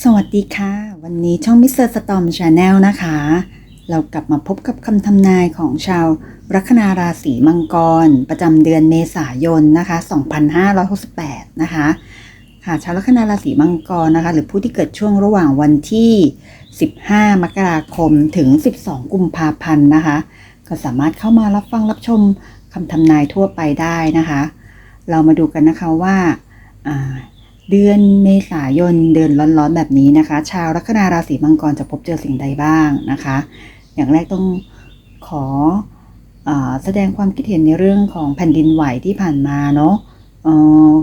สวัสดีค่ะ วันนี้ช่องมิสเตอร์สตอมชาแนลนะคะ เรากลับมาพบกับคำทำนายของชาวลัคนาราศีมังกร ประจำเดือนเมษายนนะคะ 2568 นะคะ ค่ะชาวลัคนาราศีมังกรนะคะ หรือผู้ที่เกิดช่วงระหว่างวันที่ 15 มกราคมถึง 12 กุมภาพันธ์นะคะ ก็สามารถเข้ามารับฟังรับชมคำทำนายทั่วไปได้นะคะ เรามาดูกันนะคะว่าอ่า เดือนเมษายนเดือนร้อนๆแบบนี้นะคะ ชาวลัคนาราศีมังกรจะพบเจอสิ่งใดบ้างนะคะ อย่างแรกต้องขออแสดงความคิดเห็นในเรื่องของแผ่นดินไหวที่ผ่านมาเนาะ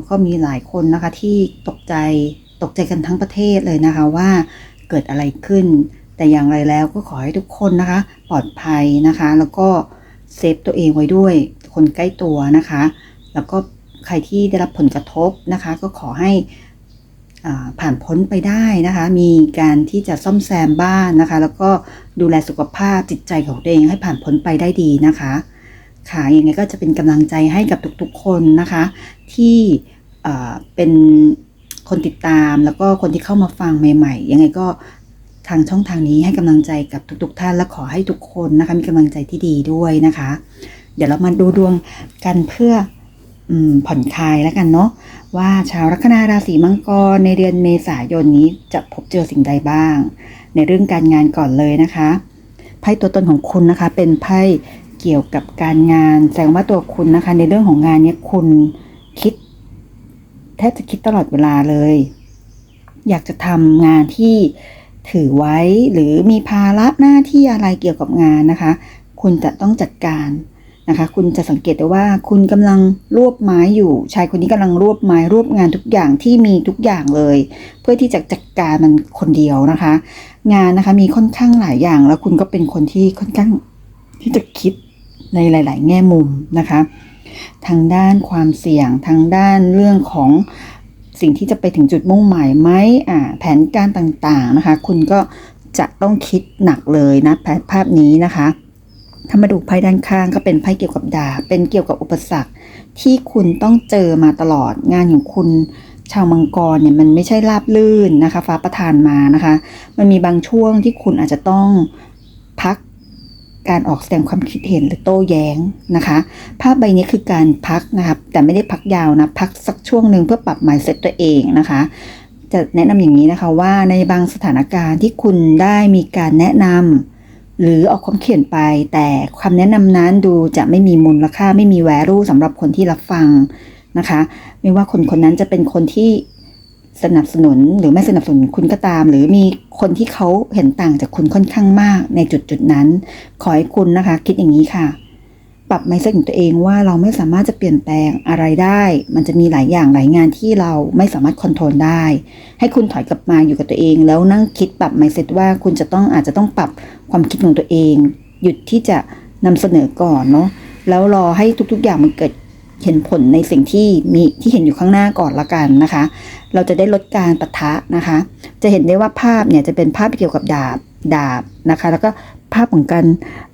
ก็มีหลายคนนะคะที่ตกใจตกใจกันทั้งประเทศเลยนะคะว่าเกิดอะไรขึ้น แต่อย่างไรแล้วก็ขอให้ทุกคนนะคะ ปลอดภัยนะคะ แล้วก็เซฟตัวเองไว้ด้วยคนใกล้ตัวนะคะ แล้วก็ ใครที่ได้รับผลกระทบนะคะ ก็ขอให้ผ่านพ้นไปได้นะคะ มีการที่จะซ่อมแซมบ้านนะคะ แล้วก็ดูแลสุขภาพจิตใจของตัวเองให้ผ่านพ้นไปได้ดีนะคะ ค่ะ ยังไงก็จะเป็นกำลังใจให้กับทุกๆคนนะคะ ที่เป็นคนติดตามแล้วก็คนที่เข้ามาฟังใหม่ ๆ ยังไงก็ทางช่องทางนี้ให้กำลังใจกับทุก ๆ ท่านและขอให้ทุกคนนะคะ มีกำลังใจที่ดีด้วยนะคะ เดี๋ยวเรามาดูดวงกันเพื่อ ผ่อนคลายแล้วกันเนาะว่าชาวลัคนาราศีมังกรในเดือนเมษายนนี้จะพบเจอสิ่งใดบ้าง ในเรื่องการงานก่อนเลยนะคะไพ่ตัวตนของคุณนะคะ เป็นไพ่เกี่ยวกับการงาน แสดงว่าตัวคุณนะคะ ในเรื่องของงานเนี้ยคุณคิดแทบจะคิดตลอดเวลาเลย อยากจะทำงานที่ถือไว้หรือมีภาระหน้าที่อะไรเกี่ยวกับงานนะคะ คุณจะต้องจัดการ นะคะ คุณจะสังเกตได้ว่าคุณกำลังรวบไม้อยู่ ชายคนนี้กำลังรวบไม้รวบงานทุกอย่างที่มีทุกอย่างเลย เพื่อที่จะจัดการมันคนเดียวนะคะ งานนะคะมีค่อนข้างหลายอย่าง แล้วคุณก็เป็นคนที่ค่อนข้างที่จะคิดในหลาย ๆ แง่มุมนะคะ ทางด้านความเสี่ยงทางด้านเรื่องของสิ่งที่จะไปถึงจุดมุ่งหมายไหมอ่าแผนการต่าง ๆ นะคะ คุณก็จะต้องคิดหนักเลยนะแผนภาพนี้นะคะ ถ้ามาดูไพ่ด้านข้างก็เป็นไพ่เกี่ยวกับดาบเป็นเกี่ยวกับอุปสรรค ที่คุณต้องเจอมาตลอดงานของคุณชาวมังกรเนี่ยมันไม่ใช่ราบลื่นนะคะ ฟ้าประทานมานะคะ มันมีบางช่วงที่คุณอาจจะต้องพักการออกแสดงความคิดเห็นหรือโต้แย้งนะคะ ภาพใบนี้คือการพักนะครับแต่ไม่ได้พักยาวนะ พักสักช่วงหนึ่งเพื่อปรับ mindset ตัวเองนะคะ จะแนะนำอย่างนี้นะคะว่าในบางสถานการณ์ที่คุณได้มีการแนะนำ หรือออกความเขียนไป แต่คำแนะนำนั้นดูจะไม่มีมูลค่าไม่มี value สำหรับคนที่รับฟังนะคะ ไม่ว่าคนคนนั้นจะเป็นคนที่สนับสนุนหรือไม่สนับสนุนคุณก็ตาม หรือมีคนที่เขาเห็นต่างจากคุณค่อนข้างมากในจุดจุดนั้น ขอให้คุณนะคะ คิดอย่างนี้ค่ะ ปรับไมซ์ของตัวเองว่าเราไม่สามารถจะเปลี่ยนแปลงอะไรได้ มันจะมีหลายอย่างหลายงานที่เราไม่สามารถคอนโทรลได้ ให้คุณถอยกลับมาอยู่กับตัวเอง แล้วนั่งคิดปรับไมซ์เซตว่าคุณจะต้องอาจจะต้องปรับ ความคิดของตัวเอง หยุดที่จะนำเสนอก่อนเนาะแล้วรอให้ทุกๆอย่างมันเกิดเห็นผลในสิ่งที่มีที่เห็นอยู่ข้างหน้าก่อนละกันนะคะ เราจะได้ลดการปะทะนะคะ จะเห็นได้ว่าภาพเนี่ยจะเป็นภาพเกี่ยวกับดาบดาบนะคะ แล้วก็ภาพของการ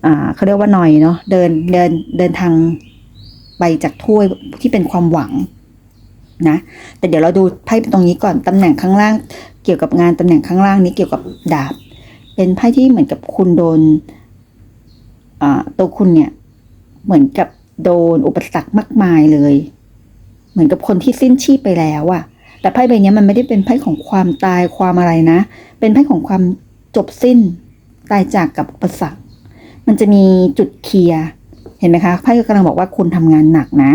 อ่าเขาเรียกว่าหน่อยเนาะเดินเดินเดินทางไปจากถ้วยที่เป็นความหวังนะแต่เดี๋ยวเราดูไพ่ตรงนี้ก่อนตำแหน่งข้างล่าง เกี่ยวกับงานตำแหน่งข้างล่างนี้เกี่ยวกับดาบ เป็นไพ่ที่เหมือนกับคุณโดนตัวคุณเนี่ย เหมือนกับโดนอุปสรรคมากมายเลย เหมือนกับคนที่สิ้นชีพไปแล้วอะแต่ไพ่ใบนี้มันไม่ได้เป็นไพ่ของความตายความอะไรนะ เป็นไพ่ของความจบสิ้น ตายจากกับอุปสรรค มันจะมีจุดเคลียร์เห็นไหมคะไพ่กำลังบอกว่าคุณทำงานหนักนะ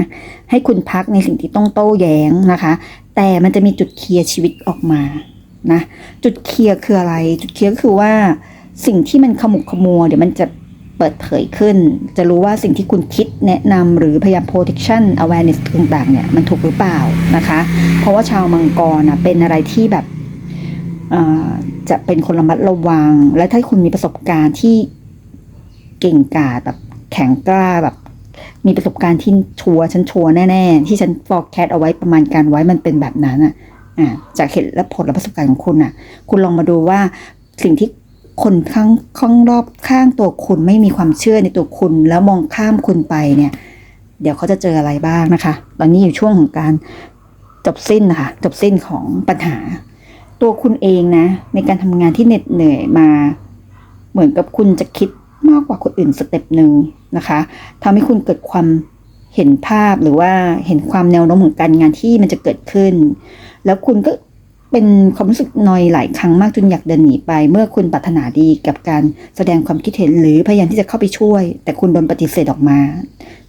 ให้คุณพักในสิ่งที่ต้องโต้แย้งนะคะ แต่มันจะมีจุดเคลียร์ชีวิตออกมา นะจุดเคลียร์คืออะไร จุดเคลียร์ก็คือว่าสิ่งที่มันขมุกขมัวเดี๋ยวมันจะเปิดเผยขึ้น จะรู้ว่าสิ่งที่คุณคิดแนะนำหรือพยายาม protection awareness ต่างๆเนี่ยมันถูกหรือเปล่านะคะ เพราะว่าชาวมังกรนะเป็นอะไรที่แบบจะเป็นคนระมัดระวัง และถ้าคุณมีประสบการณ์ที่เก่งกาจแบบแข็งกล้าแบบมีประสบการณ์ที่ชัวร์ฉันชัวร์แน่ ๆ ที่ฉัน forecast เอาไว้ประมาณการไว้มันเป็นแบบนั้นอะ จากเหตุและผลและประสบการณ์ของคุณอะ คุณลองมาดูว่าสิ่งที่คนข้างข้างรอบข้างตัวคุณไม่มีความเชื่อในตัวคุณแล้วมองข้ามคุณไปเนี่ย เดี๋ยวเขาจะเจออะไรบ้างนะคะ ตอนนี้อยู่ช่วงของการจบสิ้นนะคะจบสิ้นของปัญหา ตัวคุณเองนะ ในการทำงานที่เหน็ดเหนื่อยมา เหมือนกับคุณจะคิดมากกว่าคนอื่นสเต็ปหนึ่งนะคะทำให้คุณเกิดความเห็นภาพหรือว่าเห็นความแนวโน้มของการงานที่มันจะเกิดขึ้น แล้วคุณก็เป็นความรู้สึกนอยหลายครั้งมากจนอยากเดินหนีไป เมื่อคุณปรารถนาดีกับการแสดงความคิดเห็นหรือพยายามที่จะเข้าไปช่วย แต่คุณโดนปฏิเสธออกมา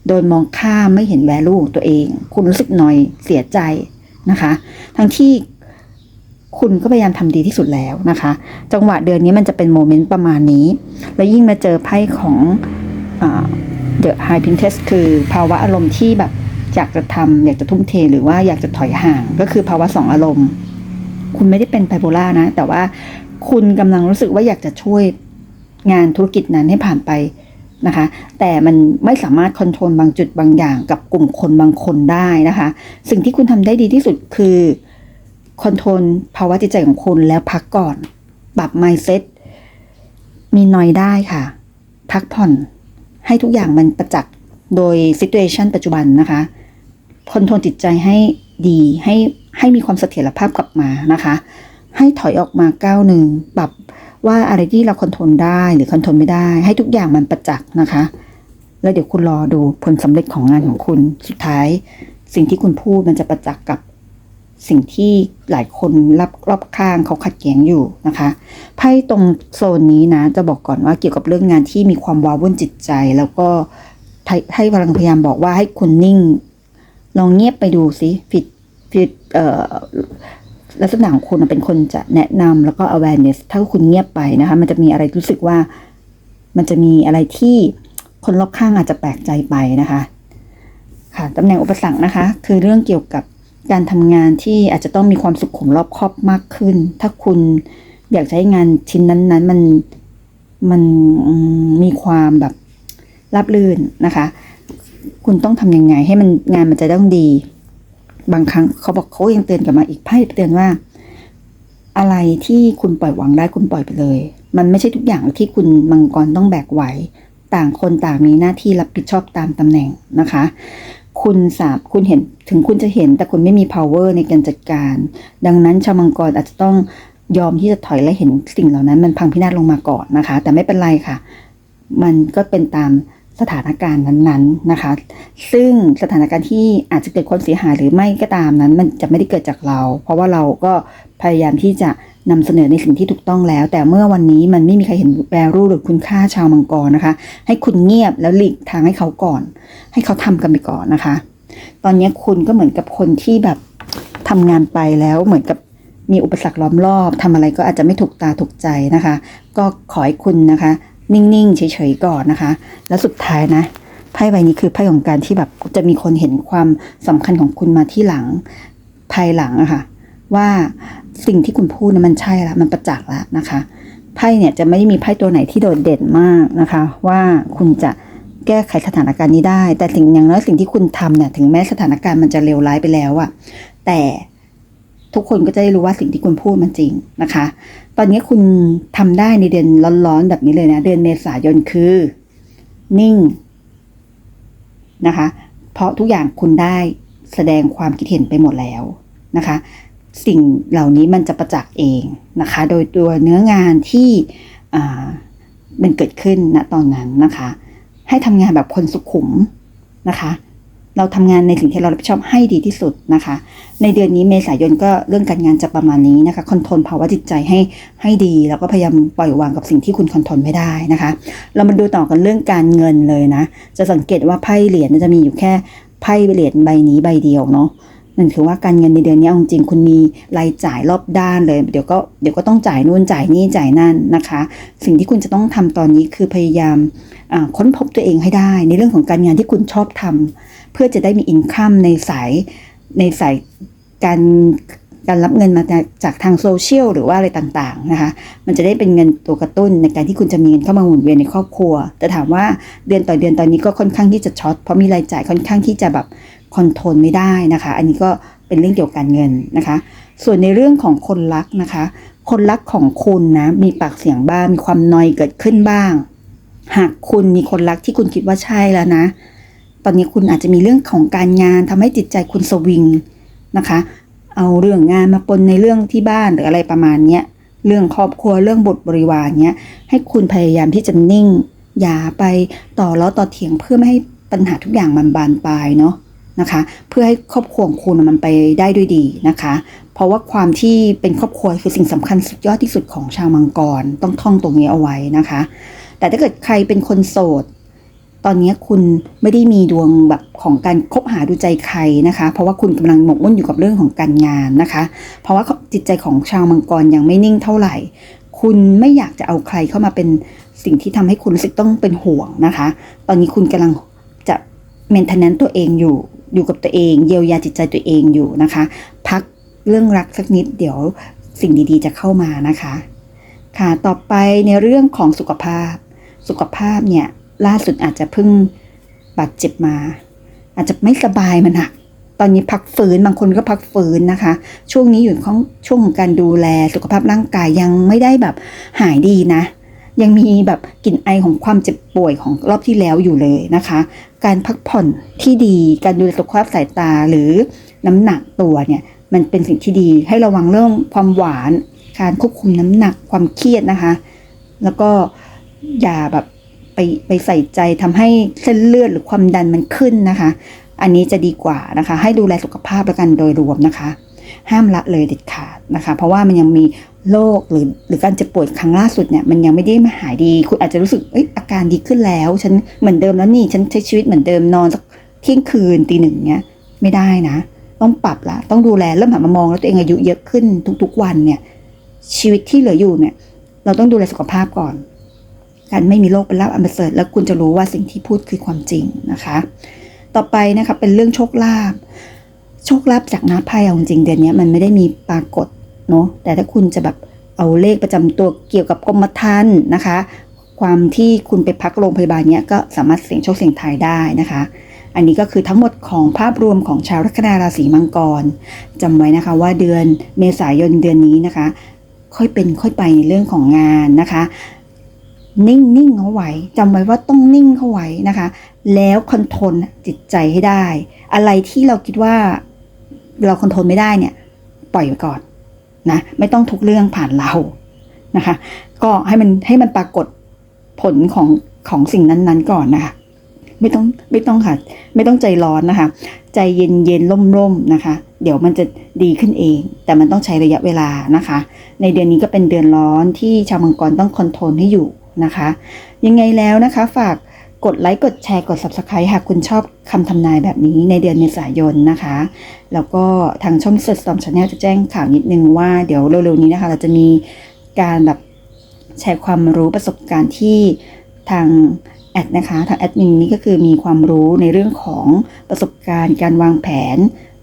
โดนมองข้ามไม่เห็นแวลูของตัวเอง คุณรู้สึกนอยเสียใจนะคะ ทั้งที่คุณก็พยายามทำดีที่สุดแล้วนะคะ จังหวะเดือนนี้มันจะเป็นโมเมนต์ประมาณนี้ แล้วยิ่งมาเจอไพ่ของเดอะไฮพินเทสคือภาวะอารมณ์ที่แบบ อยากจะทำอยากจะทุ่มเทหรือว่าอยากจะถอยห่าง ก็คือภาวะสองอารมณ์ คุณไม่ได้เป็นไบโพล่านะ แต่ว่าคุณกำลังรู้สึกว่าอยากจะช่วยงานธุรกิจนั้นให้ผ่านไปนะคะ แต่มันไม่สามารถคอนโทรลบางจุดบางอย่าง กับกลุ่มคนบางคนได้นะคะ สิ่งที่คุณทำได้ดีที่สุดคือคอนโทรลภาวะจิตใจของคุณแล้วพักก่อน ปรับ mindset มีน้อยได้ค่ะ พักผ่อนให้ทุกอย่างมันประจักษ์โดย situation ปัจจุบันนะคะ คอนโทรลจิตใจให้ดีให้ให้มีความเสถียรภาพกลับมานะคะ ให้ถอยออกมาก้าวหนึ่งปรับว่าอะไรที่เราคอนโทรลได้หรือคอนโทรลไม่ได้ ให้ทุกอย่างมันประจักษ์นะคะ แล้วเดี๋ยวคุณรอดูผลสำเร็จของงานของคุณสุดท้าย สิ่งที่คุณพูดมันจะประจักษ์กับสิ่งที่หลายคนรับรอบข้างเขาขัดแย้งอยู่นะคะไพ่ตรงโซนนี้นะ จะบอกก่อนว่าเกี่ยวกับเรื่องงานที่มีความว้าวุ่นจิตใจ แล้วก็ให้พลังพยายามบอกว่าให้คุณนิ่ง ลองเงียบไปดูสิผิดผิดเอ่อลักษณะของคุณเป็นคนจะแนะนำแล้วก็ awareness ถ้าคุณเงียบไปนะคะ มันจะมีอะไรรู้สึกว่า มันจะมีอะไรที่คนรอบข้างอาจจะแปลกใจไปนะคะ ค่ะตำแหน่งอุปสรรคนะคะ คือเรื่องเกี่ยวกับการทำงานที่อาจจะต้องมีความสุขุมรอบครอบมากขึ้น ถ้าคุณอยากใช้งานชิ้นนั้นๆ มันมันมีความแบบราบลื่นนะคะ คุณต้องทำยังไงให้มันงานมันจะต้องดี บางครั้งเขาบอกเขายังเตือนกลับมาอีกไพ่เตือนว่า อะไรที่คุณปล่อยวางได้คุณปล่อยไปเลย มันไม่ใช่ทุกอย่างที่คุณมังกรต้องแบกไหวต่างคนต่างมีหน้าที่รับผิดชอบตามตำแหน่งนะคะ คุณสามคุณเห็นถึงคุณจะเห็นแต่คุณไม่มี power ในการจัดการ ดังนั้นชาวมังกรอาจจะต้องยอมที่จะถอยและเห็นสิ่งเหล่านั้น มันพังพินาศลงมาก่อนนะคะ แต่ไม่เป็นไรค่ะ มันก็เป็นตาม สถานการณ์นั้นๆนะคะ ซึ่งสถานการณ์ที่อาจจะเกิดความเสียหายหรือไม่ก็ตามนั้น มันจะไม่ได้เกิดจากเรา เพราะว่าเราก็พยายามที่จะนำเสนอในสิ่งที่ถูกต้องแล้ว แต่เมื่อวันนี้มันไม่มีใครเห็นแวลูหรือคุณค่าชาวมังกรนะคะ ให้คุณเงียบแล้วหลีกทางให้เขาก่อน ให้เขาทำกันไปก่อนนะคะ ตอนนี้คุณก็เหมือนกับคนที่แบบทำงานไปแล้วเหมือนกับมีอุปสรรคล้อมรอบทำอะไรก็อาจจะไม่ถูกตาถูกใจนะคะ ก็ขอให้คุณนะคะ นิ่งๆ เฉยๆก่อนนะคะ แล้วสุดท้ายนะไพ่ใบนี้คือไพ่ของการที่แบบจะมีคนเห็นความสำคัญของคุณมาที่หลังภายหลังอะคะ่ะว่าสิ่งที่คุณพูดนะมันใช่ละมันประจักษ์แล้วนะคะไพ่เนี่ยจะไม่ได้มีไพ่ตัวไหนที่โดดเด่นมากนะคะ ว่าคุณจะแก้ไขสถานการณ์นี้ได้ แต่สิ่งอย่างน้อยสิ่งที่คุณทำเนี่ยถึงแม้สถานการณ์มันจะเลวร้ายไปแล้วอะแต่ ทุกคนก็จะได้รู้ว่าสิ่งที่คุณพูดมันจริงนะคะ ตอนนี้คุณทำได้ในเดือนร้อนๆแบบนี้เลยนะ เดือนเมษายนคือ นิ่งนะคะ เพราะทุกอย่างคุณได้แสดงความคิดเห็นไปหมดแล้วนะคะ สิ่งเหล่านี้มันจะประจักษ์เองนะคะ โดยตัวเนื้องานที่มันเกิดขึ้นณตอนนั้นนะคะ ให้ทำงานแบบคนสุขุมนะคะ เราทำงานในสิ่งที่เรารับผิดชอบให้ดีที่สุดนะคะ ในเดือนนี้เมษายนก็เรื่องการงานจะประมาณนี้นะคะคอนโทรลภาวะจิตใจให้ให้ดี แล้วก็พยายามปล่อยวางกับสิ่งที่คุณคอนโทรลไม่ได้นะคะ เรามาดูต่อกันเรื่องการเงินเลยนะ จะสังเกตว่าไพ่เหรียญจะมีอยู่แค่ไพ่เหรียญใบนี้ใบเดียวเนาะ นั่นคือว่าการเงินในเดือนนี้จริงๆคุณมีรายจ่ายรอบด้านเลย เดี๋ยวก็เดี๋ยวก็ต้องจ่ายนู่นจ่ายนี่จ่ายนั่นนะคะ สิ่งที่คุณจะต้องทำตอนนี้คือพยายามค้นพบตัวเองให้ได้ ในเรื่องของการงานที่คุณชอบทำเพื่อจะได้มีอินคัมในสายในสายการการรับเงินมาจากทางโซเชียลหรือว่าอะไรต่างๆนะคะ มันจะได้เป็นเงินตัวกระตุ้นในการที่คุณจะมีเงินเข้ามาหมุนเวียนในครอบครัว แต่ถามว่าเดือนต่อเดือนตอนนี้ก็ค่อนข้างที่จะช็อตเพราะมีรายจ่ายค่อนข้างที่จะแบบ คอนโทรลไม่ได้นะคะ อันนี้ก็เป็นเรื่องเกี่ยวกับการเงินนะคะ ส่วนในเรื่องของคนรักนะคะ คนรักของคุณนะมีปากเสียงบ้างมีความนอยเกิดขึ้นบ้าง หากคุณมีคนรักที่คุณคิดว่าใช่แล้วนะ ตอนนี้คุณอาจจะมีเรื่องของการงานทำให้จิตใจคุณสวิงนะคะ เอาเรื่องงานมาปนในเรื่องที่บ้านหรืออะไรประมาณเนี้ยเรื่องครอบครัวเรื่องบุตรบริวารเนี้ยให้คุณพยายามที่จะนิ่ง อย่าไปต่อล้อต่อเถียงเพื่อไม่ให้ปัญหาทุกอย่างมันบานปลายเนาะ นะคะ เพื่อให้ครอบครัวของคุณมันไปได้ด้วยดีนะคะ เพราะว่าความที่เป็นครอบครัวคือสิ่งสำคัญสุดยอดที่สุดของชาวมังกรต้องท่องตรงนี้เอาไว้นะคะ แต่ถ้าเกิดใครเป็นคนโสด ตอนนี้คุณไม่ได้มีดวงแบบของการคบหาดูใจใครนะคะ เพราะว่าคุณกำลังหมกมุ่นอยู่กับเรื่องของการงานนะคะ เพราะว่าจิตใจของชาวมังกรยังไม่นิ่งเท่าไหร่ คุณไม่อยากจะเอาใครเข้ามาเป็นสิ่งที่ทำให้คุณรู้สึกต้องเป็นห่วงนะคะ ตอนนี้คุณกำลังจะเมนเทนแนนตัวเองอยู่ อยู่กับตัวเอง เยียวยาจิตใจตัวเองอยู่นะคะ พักเรื่องรักสักนิดเดี๋ยวสิ่งดีๆ จะเข้ามานะคะ ค่ะต่อไปในเรื่องของสุขภาพ สุขภาพเนี่ยล่าสุดอาจจะเพิ่งบาดเจ็บมา อาจจะไม่สบายมันหนักตอนนี้พักฟื้นบางคนก็พักฟื้นนะคะ ช่วงนี้อยู่ของช่วงของการดูแลสุขภาพร่างกายยังไม่ได้แบบหายดีนะ ยังมีแบบกลิ่นไอของความเจ็บป่วยของรอบที่แล้วอยู่เลยนะคะ การพักผ่อนที่ดี การดูแลสุขภาพสายตาหรือน้ำหนักตัวเนี่ยมันเป็นสิ่งที่ดีให้ระวังเรื่องความหวาน การควบคุมน้ำหนักความเครียดนะคะ แล้วก็อย่าแบบไปไปใส่ใจทำให้เส้นเลือดหรือความดันมันขึ้นนะคะ อันนี้จะดีกว่านะคะ ให้ดูแลสุขภาพแล้วกันโดยรวมนะคะ ห้ามละเลยเด็ดขาดนะคะ เพราะว่ามันยังมีโรคหรือหรือการเจ็บป่วยครั้งล่าสุดเนี่ยมันยังไม่ได้มาหายดี คุณอาจจะรู้สึกเอ้ยอาการดีขึ้นแล้ว ฉันเหมือนเดิมแล้วนี่ฉันใช้ชีวิตเหมือนเดิมนอนสักเที่ยงคืนตีหนึ่งเนี้ยไม่ได้นะ ต้องปรับละต้องดูแลเริ่มหันมามองแล้วตัวเองอายุเยอะขึ้นทุก ๆ วันเนี่ยชีวิตที่เหลืออยู่เนี่ยเราต้องดูแลสุขภาพก่อน การไม่มีโรคเป็นลาภอันประเสริฐแล้วคุณจะรู้ว่าสิ่งที่พูดคือความจริงนะคะ ต่อไปนะคะเป็นเรื่องโชคลาภ โชคลาภจากน้าไพ่เอาจริงเดือนนี้มันไม่ได้มีปรากฏเนาะแต่ถ้าคุณจะแบบเอาเลขประจำตัวเกี่ยวกับกรมธรรม์นะคะ ความที่คุณไปพักโรงพยาบาลเนี้ยก็สามารถเสี่ยงโชคเสี่ยงทายได้นะคะ อันนี้ก็คือทั้งหมดของภาพรวมของชาวลัคนาราศีมังกรจำไว้นะคะว่าเดือนเมษายนเดือนนี้นะคะ ค่อยเป็นค่อยไปในเรื่องของงานนะคะ นิ่งนิ่งเขาไว้จำไว้ว่าต้องนิ่งเขาไว้นะคะ แล้วคอนโทรลจิตใจให้ได้ อะไรที่เราคิดว่า เราคอนโทรลไม่ได้เนี่ย ปล่อยไว้ก่อนนะ ไม่ต้องทุกเรื่องผ่านเรานะคะ ก็ให้มันให้มันปรากฏผลของของสิ่งนั้นๆก่อนนะคะไม่ต้องไม่ต้องค่ะ ไม่ต้องใจร้อนนะคะ ใจเย็นเย็นร่มร่มนะคะ เดี๋ยวมันจะดีขึ้นเอง แต่มันต้องใช้ระยะเวลานะคะ ในเดือนนี้ก็เป็นเดือนร้อนที่ชาวมังกรต้องคอนโทรลให้อยู่นะคะ ยังไงแล้วนะคะ ฝาก กดไลค์กดแชร์กด subscribe หากคุณชอบคำทำนายแบบนี้ในเดือนเมษายนนะคะ แล้วก็ทางช่อง Mr. Storm Channel จะแจ้งข่าวนิดนึงว่าเดี๋ยวเร็วๆนี้นะคะ เราจะมีการแบบแชร์ความรู้ประสบการณ์ที่ทางแอดนะคะ ทางแอดมินนี่ก็คือมีความรู้ในเรื่องของประสบการณ์การวางแผน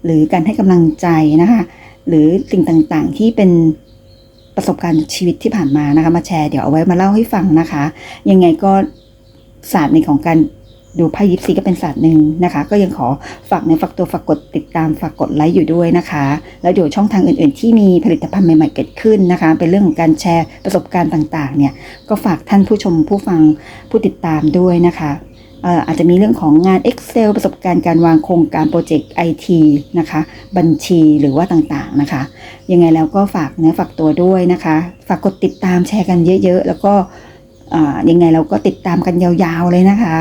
หรือการให้กำลังใจนะคะ หรือสิ่งต่างๆที่เป็นประสบการณ์ชีวิตที่ผ่านมานะคะ มาแชร์เดี๋ยวเอาไว้มาเล่าให้ฟังนะคะ ยังไงก็ ศาสตร์ในของการดูไพ่ยิปซีก็เป็นศาสตร์หนึ่งนะคะ ก็ยังขอฝากในอฝากตัวฝากกดติดตามฝากกดไลค์อยู่ด้วยนะคะ แล้วเดี๋ยวช่องทางอื่นๆ ที่มีผลิตภัณฑ์ใหม่ๆเกิดขึ้นนะคะ เป็นเรื่องของการแชร์ประสบการณ์ต่างๆเนี่ยก็ฝากท่านผู้ชมผู้ฟังผู้ติดตามด้วยนะคะอออาจจะมีเรื่องของงาน Excel ประสบการณ์การวางโครงการโปรเจกต์ IT นะคะ บัญชีหรือว่าต่างๆนะคะ ยังไงแล้วก็ฝากเนื้อฝากตัวด้วยนะคะ ฝากกดติดตามแชร์กันเยอะ ๆ แล้วก็ ยังไงเราก็ติดตามกันยาวๆเลยนะคะ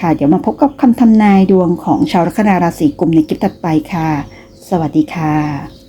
ค่ะ เดี๋ยวมาพบกับคำทำนายดวงของชาวลัคนาราศีกุมในคลิปถัดไปค่ะ สวัสดีค่ะ